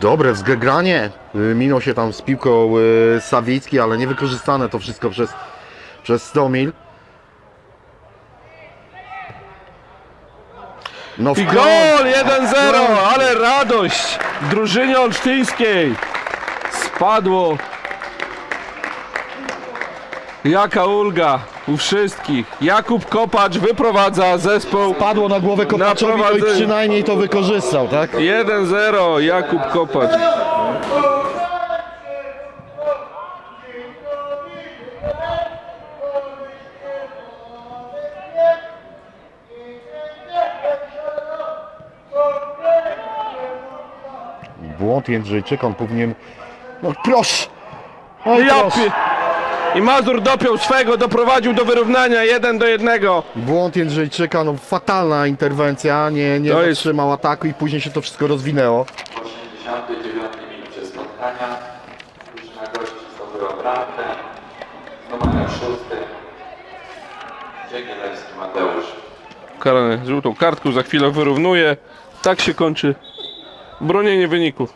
Dobre wzgranie. Y, Minął się tam z piłką y, Sawicki, ale niewykorzystane to wszystko przez, przez Stomil. No I gol 1-0, ale radość drużynie olsztyńskiej. Spadło. Jaka ulga u wszystkich. Jakub Kopacz wyprowadza zespół. Padło na głowę Kopaczowi, no i prowadzeniu. przynajmniej to wykorzystał, tak? 1-0 Jakub Kopacz. Błąd Jędrzejczyka, on powinien... No proszę! Oj, Ja proszę. pie... I Mazur dopiął swego, doprowadził do wyrównania 1 do 1. Błąd Jędrzejczyka, no fatalna interwencja, nie, nie To jest- zatrzymał ataku i później się to wszystko rozwinęło. W 89 minucie spotkania drużyna gości zdobyła bramkę. Z numerem 6 Dziegielewski Mateusz. Karany żółtą kartką za chwilę wyrównuje. Tak się kończy bronienie wyniku.